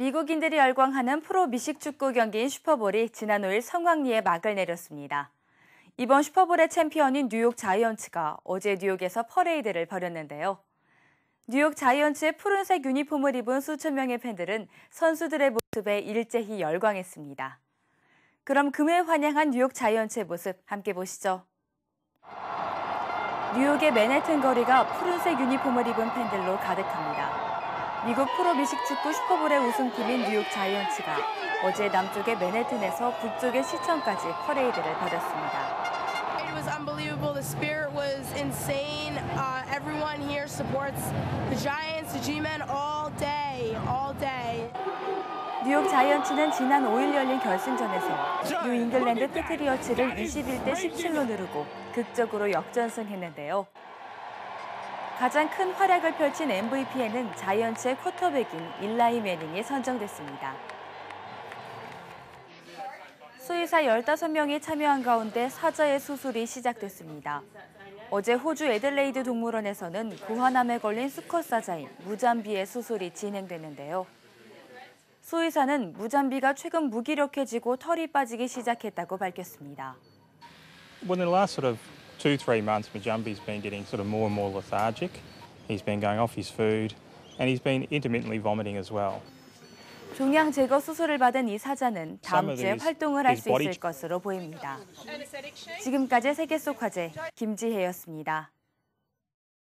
미국인들이 열광하는 프로 미식축구 경기인 슈퍼볼이 지난 5일 성황리에 막을 내렸습니다. 이번 슈퍼볼의 챔피언인 뉴욕 자이언츠가 어제 뉴욕에서 퍼레이드를 벌였는데요. 뉴욕 자이언츠의 푸른색 유니폼을 입은 수천 명의 팬들은 선수들의 모습에 일제히 열광했습니다. 그럼 금일 환영한 뉴욕 자이언츠의 모습 함께 보시죠. 뉴욕의 맨해튼 거리가 푸른색 유니폼을 입은 팬들로 가득합니다. 미국 프로 미식축구 슈퍼볼의 우승팀인 뉴욕 자이언츠가 어제 남쪽의 맨해튼에서 북쪽의 시청까지 퍼레이드를 벌였습니다. It was unbelievable. The spirit was insane. Uh, everyone here supports the Giants, the G-Men all day, all day. 뉴욕 자이언츠는 지난 5일 열린 결승전에서 뉴 잉글랜드 패트리어츠를 21대 17로 누르고 극적으로 역전승했는데요. 가장 큰 활약을 펼친 MVP에는 자이언츠의 쿼터백인 일라이 매닝이 선정됐습니다. 수의사 15명이 참여한 가운데 사자의 수술이 시작됐습니다. 어제 호주 애들레이드 동물원에서는 고환암에 걸린 수컷 사자인 무잠비의 수술이 진행됐는데요. 수의사는 무잠비가 최근 무기력해지고 털이 빠지기 시작했다고 밝혔습니다. In the last sort of two, three months, Majumbi's been getting sort of more and more lethargic. He's been going off his food and he's been intermittently vomiting as well. 종양 제거 수술을 받은 이 사자는 다음 주에 활동을 할 수 있을 것으로 보입니다. 지금까지 세계 속 화제 김지혜였습니다.